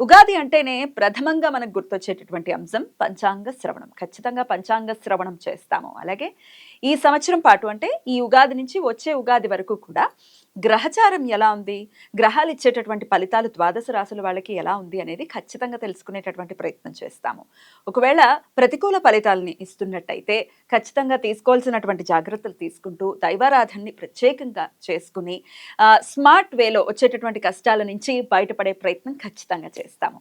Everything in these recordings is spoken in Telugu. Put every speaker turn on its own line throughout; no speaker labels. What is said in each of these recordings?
ఉగాది అంటేనే ప్రథమంగా మనకు గుర్తొచ్చేటటువంటి అంశం పంచాంగ శ్రవణం. ఖచ్చితంగా పంచాంగ శ్రవణం చేస్తాము. అలాగే ఈ సంవత్సరం పాటు అంటే ఈ ఉగాది నుంచి వచ్చే ఉగాది వరకు కూడా గ్రహచారం ఎలా ఉంది? గ్రహాలు ఇచ్చేటటువంటి ఫలితాలు ద్వాదశ రాశుల వాళ్ళకి ఎలా ఉంది అనేది ఖచ్చితంగా తెలుసుకునేటటువంటి ప్రయత్నం చేస్తాము. ఒకవేళ ప్రతికూల ఫలితాలని ఇస్తున్నట్టయితే ఖచ్చితంగా తీసుకోవాల్సినటువంటి జాగ్రత్తలు తీసుకుంటూ దైవారాధనని ప్రత్యేకంగా చేసుకుని స్మార్ట్ వేలో వచ్చేటటువంటి కష్టాల నుంచి బయటపడే ప్రయత్నం ఖచ్చితంగా చేస్తాము.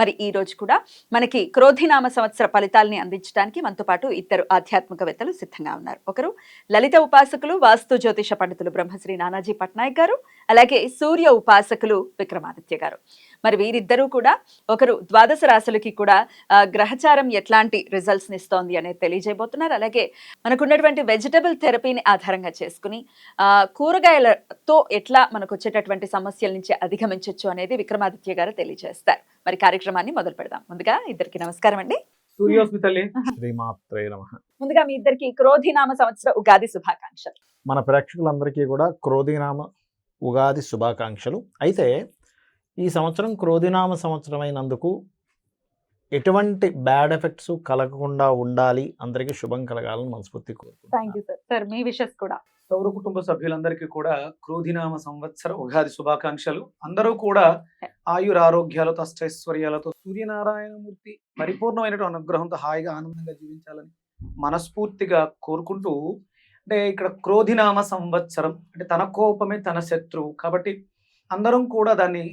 మరి ఈ రోజు కూడా మనకి క్రోధినామ సంవత్సర ఫలితాలని అందించడానికి మనతో పాటు ఇద్దరు ఆధ్యాత్మికవేత్తలు సిద్ధంగా ఉన్నారు. ఒకరు లలిత ఉపాసకులు వాస్తు జ్యోతిష పండితులు బ్రహ్మశ్రీ నానాజీ పట్నాయక్ గారు అలాగే సూర్య ఉపాసకులు విక్రమాదిత్య గారు. మరి వీరిద్దరూ కూడా ఒకరు ద్వాదశ రాశులకి కూడా ఆ, గ్రహచారం ఎట్లాంటి రిజల్ట్స్ ఇస్తోంది అనేది తెలియజేయబోతున్నారు. అలాగే మనకున్నటువంటి వెజిటబుల్ థెరపీని ఆధారంగా చేసుకుని ఆ, కూరగాయలతో ఎట్లా మనకు వచ్చేటటువంటి సమస్యల నుంచి అధిగమించవచ్చు అనేది విక్రమాదిత్య గారు తెలియజేస్తారు. మరి కార్యక్రమాన్ని మొదలు పెడదాం. ముందుగా ఇద్దరికి నమస్కారం అండి. ముందుగా మీ ఇద్దరికి క్రోధినామ సంవత్సర ఉగాది శుభాకాంక్షలు.
మన ప్రేక్షకులందరికీ కూడా క్రోధినామ ఉగాది శుభాకాంక్షలు. అయితే ఈ సంవత్సరం క్రోధినామ సంవత్సరం అయినందుకు ఎటువంటి బ్యాడ్ ఎఫెక్ట్స్ కలగకుండా ఉండాలి. అందరికీ శుభం కలగాలని మనస్ఫూర్తి
థ్యాంక్
కోరుకుంటున్నాను
యూ సార్ సార్ మీ విషెస్ కూడా.
సౌర కుటుంబ సభ్యులందరికీ కూడా క్రోధినామ సంవత్సర ఉగాది శుభాకాంక్షలు. అందరూ కూడా ఆయుర ఆరోగ్యాలతో అష్టైశ్వర్యాలతో సూర్యనారాయణమూర్తి పరిపూర్ణమైనటువంటి అనుగ్రహంతో హాయిగా ఆనందంగా జీవించాలని మనస్ఫూర్తిగా కోరుకుంటూ అంటే ఇక్కడ క్రోధినామ సంవత్సరం అంటే తన కోపమే తన శత్రువు. కాబట్టి అందరం కూడా దాన్ని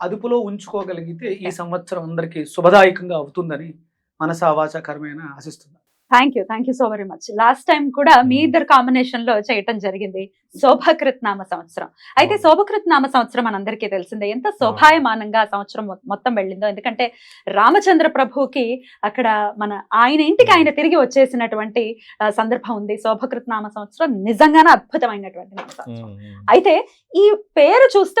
అదుపులో ఉంచుకోగలిగితే ఈ సంవత్సరం అందరికీ శుభదాయకంగా అవుతుందని మనసావాచకరమైన ఆశిస్తున్నాను
thank you thank you so very much last time కూడా మీ ఇద్దరు కాంబినేషన్లో చేయటం జరిగింది. శోభకృత్ నామ సంవత్సరం. అయితే. శోభకృత్ నామ సంవత్సరం మనందరికీ తెలిసిందే. ఎంత శోభాయమానంగా సంవత్సరం మొత్తం వెళ్ళిందో. ఎందుకంటే రామచంద్ర ప్రభుకి అక్కడ మన ఆయన ఇంటికి ఆయన తిరిగి వచ్చేసినటువంటి సందర్భం ఉంది. శోభకృత్ నామ సంవత్సరం నిజంగానే అద్భుతమైనటువంటి నామ సంవత్సరం అయితే ఈ పేరు చూస్తే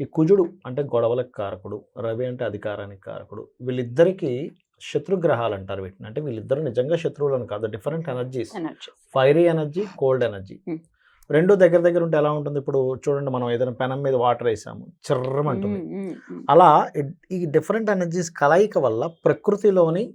ఈ కుజుడు అంటే గొడవలకు కారకుడు రవి అంటే అధికారానికి కారకుడు. వీళ్ళిద్దరికీ శత్రుగ్రహాలు అంటారు వీటిని. అంటే వీళ్ళిద్దరు నిజంగా శత్రువులను కాదు different energies fiery energy cold energy
Hmm.
రెండు దగ్గర దగ్గర ఉంటే ఎలా ఉంటుంది? ఇప్పుడు చూడండి మనం ఏదైనా పెనం మీద వాటర్ వేసాము చిర్రమంటుంది. అలా ఇ- ఈ డిఫరెంట్ ఎనర్జీస్ కలయిక వల్ల ప్రకృతిలోని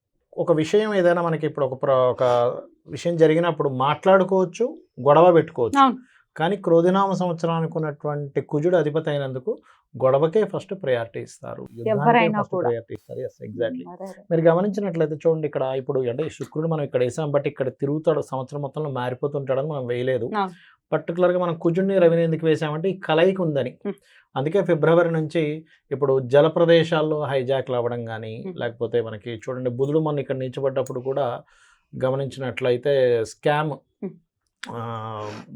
ఒక విషయం ఏదైనా మనకి ఇప్పుడు ఒక ప్ర- ఒక విషయం జరిగినప్పుడు మాట్లాడుకోవచ్చు గొడవ పెట్టుకోవచ్చు. కానీ క్రోధినామ సంవత్సరానికి ఉన్నటువంటి కుజుడు అధిపతి అయినందుకు గొడవకే ఫస్ట్ ప్రయారిటీ ఇస్తారు. ప్రయారిటీ ఇస్తారు ఎస్ ఎగ్జాక్ట్లీ మీరు గమనించినట్లయితే చూడండి ఇక్కడ ఇప్పుడు అంటే శుక్రుడు మనం ఇక్కడ వేసాం బట్ ఇక్కడ తిరుగుతాడు సంవత్సరం మొత్తంలో మారిపోతుంటాడని మనం వేయలేదు. పర్టికులర్గా మనం కుజుడిని రవిని ఎందుకు వేసామంటే ఈ కలయిక ఉందని. అందుకే ఫిబ్రవరి నుంచి ఇప్పుడు జల ప్రదేశాల్లో హైజాక్లు అవ్వడం కానీ. లేకపోతే మనకి చూడండి బుధుడు మొన్న ఇక్కడ నిలిచబడ్డప్పుడు కూడా గమనించినట్లయితే స్కామ్.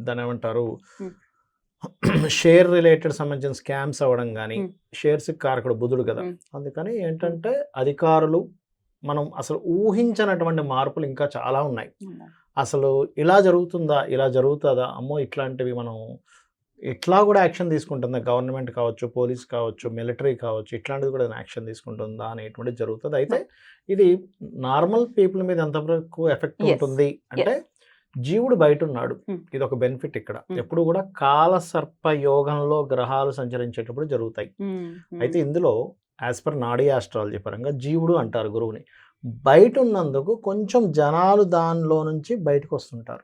దాని ఏమంటారు. షేర్ రిలేటెడ్ సంబంధించిన స్కామ్స్ అవ్వడం కానీ. షేర్స్ కారకుడు బుధుడు కదా. అందుకని ఏంటంటే అధికారులు మనం అసలు ఊహించనటువంటి మార్పులు ఇంకా చాలా ఉన్నాయి. అసలు ఇలా జరుగుతుందా ఇలా జరుగుతుందా? అమ్మో! ఇట్లాంటివి మనం ఇట్లా కూడా యాక్షన్ తీసుకుంటుందా? గవర్నమెంట్ కావచ్చు పోలీస్ కావచ్చు మిలిటరీ కావచ్చు ఇట్లాంటిది కూడా యాక్షన్ తీసుకుంటుందా అనేటువంటిది జరుగుతుంది. అయితే ఇది నార్మల్ పీపుల్ మీద ఎంతవరకు ఎఫెక్ట్. ఉంటుంది అంటే జీవుడు బయట ఉన్నాడు. ఇది ఒక బెనిఫిట్ ఇక్కడ. ఎప్పుడు కూడా కాల సర్ప యోగంలో గ్రహాలు సంచరించేటప్పుడు జరుగుతాయి. అయితే ఇందులో యాజ్ పర్ నాడీ ఆస్ట్రాలజీ పరంగా జీవుడు అంటారు గురువుని బయట ఉన్నందుకు కొంచెం జనాలు దానిలో నుంచి బయటకు వస్తుంటారు.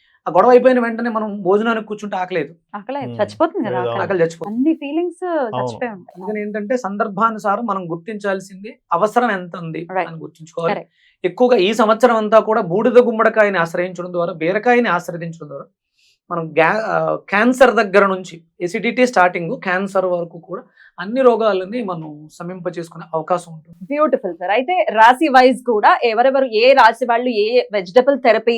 ఆ గొడవ అయిపోయిన వెంటనే మనం భోజనానికి కూర్చుంటే ఆకలేదు
ఆకలి. చచ్చిపోతుంది కదా ఆకలి.
చచ్చిపోతుంది
అన్ని ఫీలింగ్స్ చచ్చిపోయి ఉంటాయి
అందుకని ఏంటంటే సందర్భానుసారం మనం గుర్తించాల్సింది అవసరం ఎంత ఉంది. అని గుర్తించుకోవాలి. ఎక్కువగా ఈ సంవత్సరం అంతా కూడా బూడిద గుమ్మడికాయని ఆశ్రయించడం ద్వారా బీరకాయని ఆశ్రయించడం ద్వారా మనం గ్యా క్యాన్సర్ దగ్గర నుంచి ఎసిడిటీ స్టార్టింగ్ క్యాన్సర్ వరకు కూడా అన్ని రోగాలని మనం సమింప చేసుకునే అవకాశం ఉంటుంది.
బ్యూటిఫుల్ సార్ అయితే రాశి వైజ్ కూడా ఎవరెవరు ఏ రాశి వాళ్ళు ఏ వెజిటబుల్ థెరపీ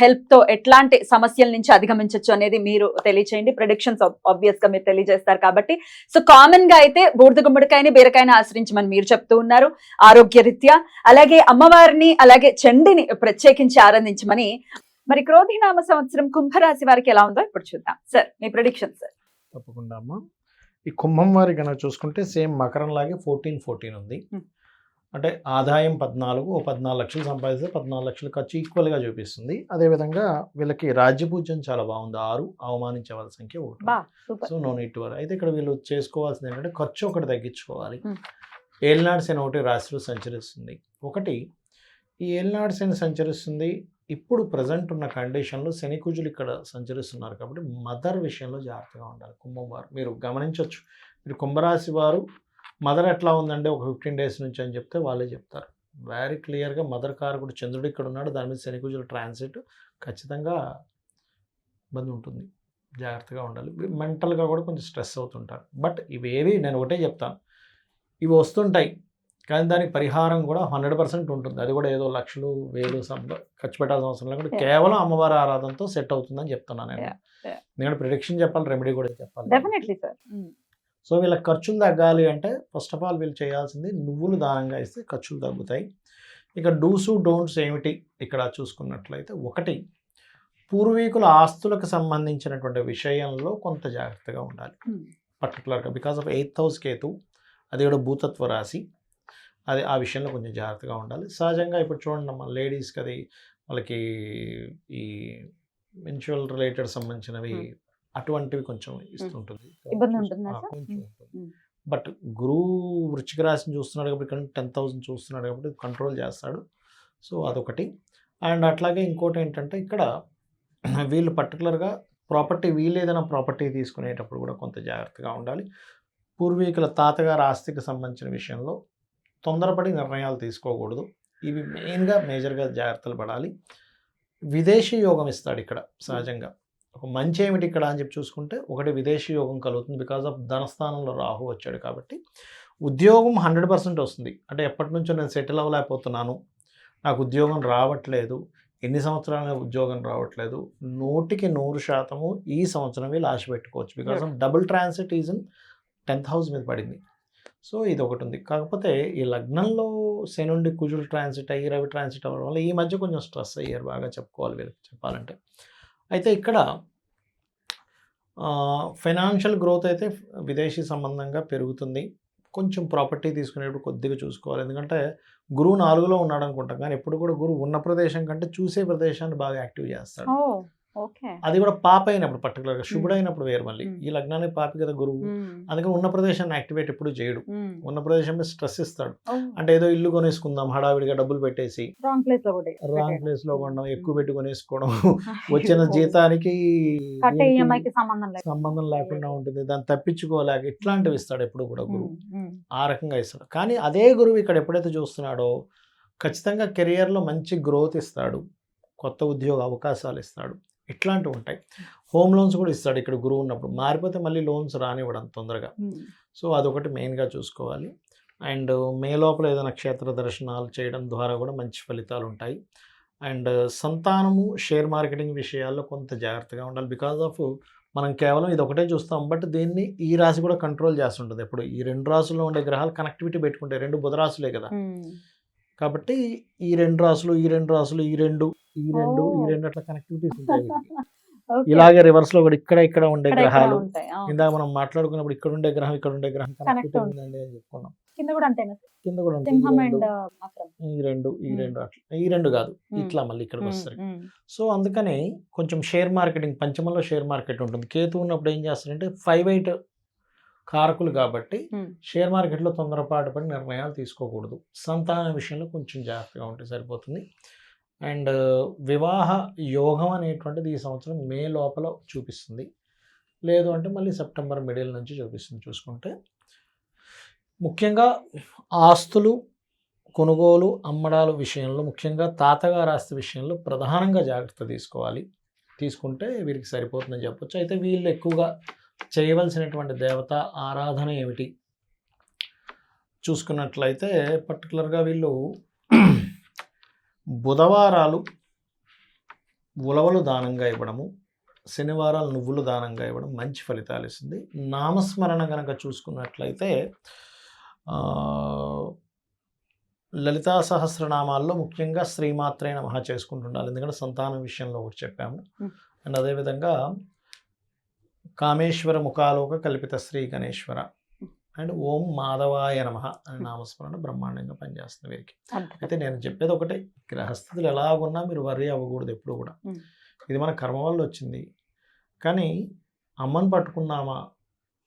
హెల్ప్తో ఎట్లాంటి సమస్యల నుంచి అధిగమించవచ్చు అనేది మీరు తెలియచేయండి. ప్రొడిక్షన్స్ ఆబ్వియస్గా మీరు తెలియజేస్తారు కాబట్టి. సో కామన్గా అయితే బూడిద గుమ్మడికాయని బీరకాయని ఆశ్రయించమని మీరు చెప్తూ ఉన్నారు. ఆరోగ్య రీత్యా అలాగే అమ్మవారిని అలాగే చండిని ప్రత్యేకించి ఆరాధించమని మరి క్రోధినామ సంవత్సరం కుంభరాశి వారికి ఎలా ఉందో ఇప్పుడు చూద్దాం. సార్ మీ ప్రిడిక్షన్ సార్.
తప్పకుండా అమ్మ. ఈ కుంభం వారి కనుక చూసుకుంటే సేమ్ మకరం లాగే ఫోర్టీన్ ఫోర్టీన్ ఉంది. అంటే ఆదాయం పద్నాలుగు ఓ పద్నాలుగు లక్షలు సంపాదిస్తే పద్నాలుగు లక్షలు ఖర్చు ఈక్వల్గా చూపిస్తుంది. అదేవిధంగా వీళ్ళకి రాజ్యపూజ్యం చాలా బాగుంది. ఆరు అవమానించే వాళ్ళ సంఖ్య ఒకటి సో నో నీట్ వర్. అయితే ఇక్కడ వీళ్ళు చేసుకోవాల్సింది ఏంటంటే ఖర్చు ఒకటి తగ్గించుకోవాలి. ఏలినాడు శని ఒకటి రాశిలో సంచరిస్తుంది. ఒకటి ఈ ఏలినాడు శని సంచరిస్తుంది ఇప్పుడు ప్రజెంట్ ఉన్న కండిషన్లో శనికుజులు ఇక్కడ సంచరిస్తున్నారు కాబట్టి మదర్ విషయంలో జాగ్రత్తగా ఉండాలి. కుంభం వారు మీరు గమనించవచ్చు మీరు కుంభరాశి వారు మదర్ ఎట్లా ఉందంటే ఒక ఫిఫ్టీన్ డేస్ నుంచి అని చెప్తే వాళ్ళే చెప్తారు. వెరీ క్లియర్గా మదర్ కారకుడు చంద్రుడు ఇక్కడ ఉన్నాడు. దాని మీద శనికుజుల ట్రాన్సిట్ ఖచ్చితంగా ఇబ్బంది ఉంటుంది. జాగ్రత్తగా ఉండాలి. మెంటల్గా కూడా కొంచెం స్ట్రెస్ అవుతుంటారు. బట్ ఇవేవి నేను ఒకటే చెప్తాను. ఇవి వస్తుంటాయి. కానీ దానికి పరిహారం కూడా హండ్రెడ్ పర్సెంట్ ఉంటుంది. అది కూడా ఏదో లక్షలు వేలు ఖర్చు పెట్టాల్సిన అవసరం లేకుండా. కేవలం అమ్మవారి ఆరాధనతో సెట్ అవుతుందని చెప్తున్నాను నేను. నేను ప్రిడిక్షన్ చెప్పాలి రెమెడీ కూడా చెప్పాలి.
డెఫినెట్లీ సార్
సో వీళ్ళ ఖర్చులు తగ్గాలి అంటే ఫస్ట్ ఆఫ్ ఆల్ వీళ్ళు చేయాల్సింది నువ్వులు దానంగా ఇస్తే ఖర్చులు తగ్గుతాయి. ఇక డూసు డోంట్స్ ఏమిటి ఇక్కడ చూసుకున్నట్లయితే ఒకటి పూర్వీకుల ఆస్తులకు సంబంధించినటువంటి విషయంలో కొంత జాగ్రత్తగా ఉండాలి. పర్టికులర్గా because of eighth house Ketu అది కూడా భూతత్వ రాశి అది ఆ విషయంలో కొంచెం జాగ్రత్తగా ఉండాలి. సహజంగా ఇప్పుడు చూడండి అమ్మా లేడీస్కి అది వాళ్ళకి ఈ మెన్చువల్ రిలేటెడ్ సంబంధించినవి. అటువంటివి కొంచెం ఇస్తుంటుంది? కొంచెం. బట్ గురువు వృచ్చిక రాశిని చూస్తున్నాడు కాబట్టి ఇక్కడ టెన్ థౌసండ్ చూస్తున్నాడు కాబట్టి కంట్రోల్ చేస్తాడు. సో అదొకటి. అండ్ అట్లాగే ఇంకోటి ఏంటంటే ఇక్కడ వీళ్ళు పర్టికులర్గా ప్రాపర్టీ వీళ్ళు ఏదైనా ప్రాపర్టీ తీసుకునేటప్పుడు కూడా కొంత జాగ్రత్తగా ఉండాలి. పూర్వీకుల తాతగారి ఆస్తికి సంబంధించిన విషయంలో తొందరపడి నిర్ణయాలు తీసుకోకూడదు. ఇవి మెయిన్గా మేజర్గా జాగ్రత్తలు పడాలి. విదేశీ యోగం ఇస్తాడు ఇక్కడ సహజంగా. ఒక మంచి ఏమిటి ఇక్కడ అని చెప్పి చూసుకుంటే ఒకటి విదేశీ యోగం కలుగుతుంది బికాజ్ ఆఫ్ ధనస్థానంలో రాహు వచ్చాడు కాబట్టి. ఉద్యోగం హండ్రెడ్ పర్సెంట్ వస్తుంది. అంటే ఎప్పటి నుంచో నేను సెటిల్ అవ్వలేకపోతున్నాను. నాకు ఉద్యోగం రావట్లేదు. ఎన్ని సంవత్సరాల ఉద్యోగం రావట్లేదు. నూటికి నూరు శాతము ఈ సంవత్సరం వీళ్ళు ఆశ పెట్టుకోవచ్చు because of double transit is in tenth house మీద పడింది. సో ఇది ఒకటి ఉంది కాకపోతే ఈ లగ్నంలో శనుండి కుజుడు ట్రాన్సిట్ అయ్యి రవి ట్రాన్సిట్ అవ్వడం వల్ల ఈ మధ్య కొంచెం స్ట్రెస్ అయ్యారు బాగా చెప్పుకోవాలి వీళ్ళకి చెప్పాలంటే. అయితే ఇక్కడ ఫైనాన్షియల్ గ్రోత్ అయితే విదేశీ సంబంధంగా పెరుగుతుంది. కొంచెం ప్రాపర్టీ తీసుకునేటప్పుడు కొద్దిగా చూసుకోవాలి. ఎందుకంటే గురువు నాలుగులో ఉన్నాడు అనుకుంటాం కానీ ఎప్పుడు కూడా గురువు ఉన్న ప్రదేశం కంటే చూసే ప్రదేశాన్ని బాగా యాక్టివ్ చేస్తాడు. అది కూడా పాప అయినప్పుడు పర్టికులర్గా శుభుడైనప్పుడు వేరు మళ్ళీ. ఈ లగ్నానికి పాపి కదా గురువు. అందుకని ఉన్న ప్రదేశాన్ని యాక్టివేట్ ఎప్పుడు చేయడు. ఉన్న ప్రదేశం మీద స్ట్రెస్ ఇస్తాడు. అంటే ఏదో ఇల్లు కొనేసుకుందాం హడావిడిగా డబ్బులు పెట్టేసి.
రాంగ్ ప్లేస్లో
రాంగ్ ప్లేస్లో కొనడం ఎక్కువ పెట్టి కొనేసుకోవడం. వచ్చిన జీతానికి
సంబంధం
లేకుండా ఉంటుంది. దాన్ని తప్పించుకోలేక ఇట్లాంటివి ఇస్తాడు ఎప్పుడు కూడా గురువు. ఆ రకంగా ఇస్తాడు. కానీ అదే గురువు ఇక్కడ ఎప్పుడైతే చూస్తున్నాడో ఖచ్చితంగా కెరియర్లో మంచి గ్రోత్ ఇస్తాడు. కొత్త ఉద్యోగ అవకాశాలు ఇస్తాడు. ఇట్లాంటివి ఉంటాయి. హోమ్ లోన్స్ కూడా ఇస్తాడు ఇక్కడ గురువు ఉన్నప్పుడు. మారిపోతే మళ్ళీ లోన్స్ రానివ్వడం తొందరగా. సో అదొకటి మెయిన్గా చూసుకోవాలి. అండ్ మే లోపల ఏదైనా క్షేత్ర దర్శనాలు చేయడం ద్వారా కూడా మంచి ఫలితాలు ఉంటాయి. అండ్ సంతానము షేర్ మార్కెటింగ్ విషయాల్లో కొంత జాగ్రత్తగా ఉండాలి. బికాజ్ ఆఫ్ మనం కేవలం ఇది ఒకటే చూస్తాం. బట్ దీన్ని ఈ రాశి కూడా కంట్రోల్ చేస్తుంటుంది. ఎప్పుడు ఈ రెండు రాసుల్లో ఉండే గ్రహాలు కనెక్టివిటీ పెట్టుకుంటాయి. రెండు బుధ రాసులే కదా. కాబట్టి ఈ రెండు రాసులు ఈ రెండు రాసులు ఈ రెండు ఈ రెండు ఈ. రెండు అట్లా కనెక్టివిటీస్ ఉంటాయి. ఇలాగే రివర్స్లో కూడా ఇక్కడ ఇక్కడ ఉండే గ్రహాలు. ఇందాక మనం మాట్లాడుకున్నప్పుడు ఇక్కడ ఉండే గ్రహం ఇక్కడ ఉండే గ్రహం కనెక్టివిటీ
ఉంటుంది.
ఉందండి అని చెప్పుకున్నాం.
కింద కూడా
కింద కూడా. ఈ రెండు, ఈ రెండు అట్లా. ఈ రెండు కాదు. ఇట్లా మళ్ళీ ఇక్కడికి వస్తారు. సో అందుకని కొంచెం షేర్ మార్కెటింగ్ పంచమంలో షేర్ మార్కెట్ ఉంటుంది. కేతు ఉన్నప్పుడు ఏం చేస్తారంటే ఫైవ్ ఎయిట్ కారకులు కాబట్టి. షేర్ మార్కెట్లో తొందరపాటు పడి నిర్ణయాలు తీసుకోకూడదు. సంతాన విషయంలో కొంచెం జాగ్రత్తగా ఉంటే సరిపోతుంది. అండ్ వివాహ యోగం అనేటువంటిది ఈ సంవత్సరం మే లోపల చూపిస్తుంది. లేదు అంటే మళ్ళీ సెప్టెంబర్ మిడిల్ నుంచి చూపిస్తుంది. చూసుకుంటే ముఖ్యంగా ఆస్తులు కొనుగోలు అమ్మడాలు విషయంలో ముఖ్యంగా తాతగారి ఆస్తి విషయంలో ప్రధానంగా జాగ్రత్త తీసుకోవాలి. తీసుకుంటే వీరికి సరిపోతుందని చెప్పొచ్చు. అయితే వీళ్ళు ఎక్కువగా చేయవలసినటువంటి దేవత ఆరాధన ఏమిటి? చూసుకున్నట్లయితే పర్టికులర్గా వీళ్ళు బుధవారాలు ఉలవలు దానంగా ఇవ్వడము శనివారాలు నువ్వులు దానంగా ఇవ్వడం మంచి ఫలితాలు ఇస్తుంది. నామస్మరణ కనుక చూసుకున్నట్లయితే లలితా సహస్రనామాల్లో ముఖ్యంగా శ్రీమాత్రే నమః చేసుకుంటుండాలి. ఎందుకంటే సంతానం విషయంలో ఒకటి చెప్పాము. అండ్ అదేవిధంగా కామేశ్వర ముఖాలోక కల్పిత శ్రీ గణేశ్వర. అండ్ ఓం మాధవాయ నమ అనే నామస్మరణ బ్రహ్మాండంగా పనిచేస్తుంది వీరికి. అయితే నేను చెప్పేది ఒకటే గ్రహస్థితులు ఎలాగున్నా మీరు వర్రీ అవ్వకూడదు ఎప్పుడు కూడా. ఇది మన కర్మ వల్ల వచ్చింది. కానీ అమ్మని పట్టుకున్నామా?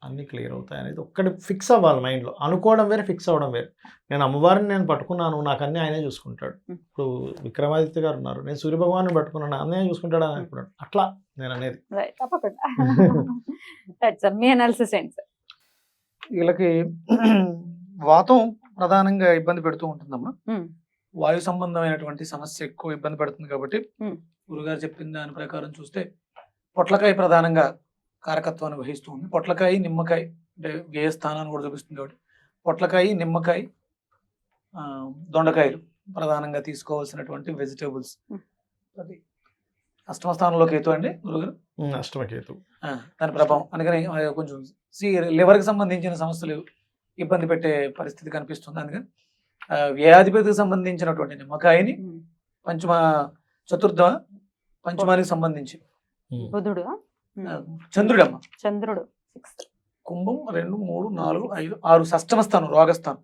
అన్నీ క్లియర్ అవుతాయి అనేది ఒక్కటి ఫిక్స్ అవ్వాలి మైండ్లో. అనుకోవడం వేరే ఫిక్స్ అవ్వడం వేరే. నేను అమ్మవారిని నేను పట్టుకున్నాను నాకు అన్నీ ఆయనే చూసుకుంటాడు. ఇప్పుడు విక్రమాదిత్య గారు ఉన్నారు. నేను సూర్యభగవాన్ని పట్టుకున్నాను అన్నయ్య చూసుకుంటాడు అని అనుకున్నాడు. అట్లా నేను అనేది.
వీళ్ళకి వాతం ప్రధానంగా ఇబ్బంది పెడుతూ ఉంటుందమ్మా.
మ్మ్.
వాయు సంబంధమైనటువంటి సమస్య ఎక్కువ ఇబ్బంది పెడుతుంది కాబట్టి. గురుగారు చెప్పిన దాని ప్రకారం చూస్తే పొట్లకాయ ప్రధానంగా కారకత్వాన్ని వహిస్తూ ఉంది పొట్లకాయ నిమ్మకాయ అంటే వ్యయ స్థానాన్ని కూడా చూపిస్తుంది కాబట్టి పొట్లకాయ నిమ్మకాయ దొండకాయలు ప్రధానంగా తీసుకోవాల్సినటువంటి వెజిటేబుల్స్. అది అష్టమ స్థానంలో కేతు అండి గురుగారు?
మ్మ్, అష్టమకేతు
ఆ, దాని ప్రభావం. అందుకని కొంచెం సి లివర్కి సంబంధించిన సమస్యలు ఇబ్బంది పెట్టే పరిస్థితి కనిపిస్తుంది. అందుకని ఆ, వ్యయాధిపతికి సంబంధించినటువంటి నిమ్మకాయని
మ్మ్.
పంచమ చతుర్థ పంచమానికి సంబంధించి.
బుధుడు
చంద్రుడమ్మ.
చంద్రుడు.
కుంభం రెండు మూడు నాలుగు ఐదు ఆరు షష్టమ స్థానం రోగస్థానం.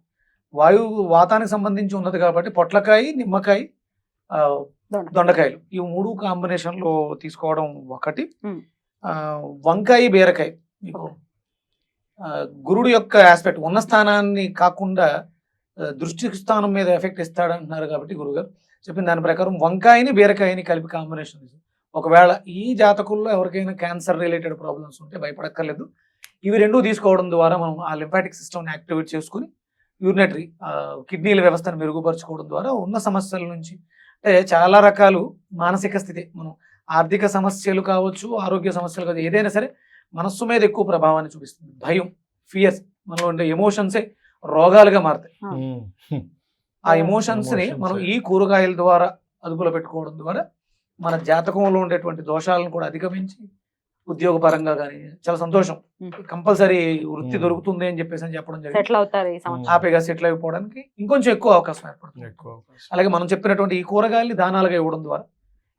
వాయువు వాతానికి సంబంధించి ఉన్నది కాబట్టి పొట్లకాయ నిమ్మకాయ. దొండకాయలు. ఈ మూడు కాంబినేషన్లో తీసుకోవడం ఒకటి. వంకాయ బీరకాయ మీకు. గురుడు యొక్క ఆస్పెక్ట్ ఉన్న స్థానాన్ని కాకుండా దృష్టి స్థానం మీద ఎఫెక్ట్ ఇస్తాడంటున్నారు కాబట్టి గురుగారు. చెప్పిన దాని ప్రకారం వంకాయని బీరకాయని కలిపి కాంబినేషన్. ఒకవేళ ఈ జాతకుల్లో ఎవరికైనా క్యాన్సర్ రిలేటెడ్ ప్రాబ్లమ్స్ ఉంటే భయపడక్కర్లేదు ఇవి రెండు తీసుకోవడం ద్వారా మనం ఆ లింఫాటిక్ సిస్టమ్ని యాక్టివేట్ చేసుకుని యూరినటరీ కిడ్నీల వ్యవస్థను మెరుగుపరుచుకోవడం ద్వారా ఉన్న సమస్యల నుంచి అంటే చాలా రకాలు మానసిక స్థితి మనం ఆర్థిక సమస్యలు కావచ్చు ఆరోగ్య సమస్యలు కావచ్చు ఏదైనా సరే మనస్సు మీద ఎక్కువ ప్రభావాన్ని చూపిస్తుంది భయం ఫియర్స్ మనలో ఉండే ఎమోషన్సే రోగాలుగా మారుతాయి. ఆ ఎమోషన్స్ని
Emotions.
మనం ఈ కూరగాయల ద్వారా అదుపులో పెట్టుకోవడం ద్వారా మన జాతకంలో ఉండేటువంటి దోషాలను కూడా అధిగమించి ఉద్యోగపరంగా కానీ చాలా సంతోషం. కంపల్సరీ వృత్తి. దొరుకుతుంది అని చెప్పేసి అని చెప్పడం జరిగింది హ్యాపీగా సెటిల్ అయిపోవడానికి ఇంకొంచెం ఎక్కువ అవకాశం ఏర్పడుతుంది
ఎక్కువ అవకాశం.
అలాగే మనం చెప్పినటువంటి ఈ కూరగాయల్ని దానాలుగా ఇవ్వడం ద్వారా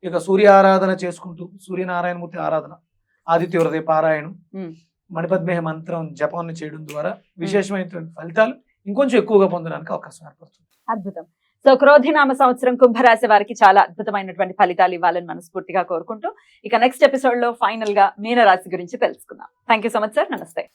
ఇక సూర్య ఆరాధన చేసుకుంటూ సూర్యనారాయణమూర్తి ఆరాధన ఆదిత్య హృదయ పారాయణం. మణిపద్మేహ మంత్రం జపాన్ని చేయడం ద్వారా విశేషమైనటువంటి ఫలితాలు ఇంకొంచెం ఎక్కువగా పొందడానికి అవకాశం ఏర్పడుతుంది
అద్భుతం సో క్రోధినామ సంవత్సరం కుంభరాశి వారికి చాలా అద్భుతమైనటువంటి ఫలితాలు ఇవ్వాలని మనస్ఫూర్తిగా కోరుకుంటూ ఇక నెక్స్ట్ ఎపిసోడ్లో ఫైనల్గా మీనరాశి గురించి తెలుసుకుందాం. Thank you so much sir నమస్తే.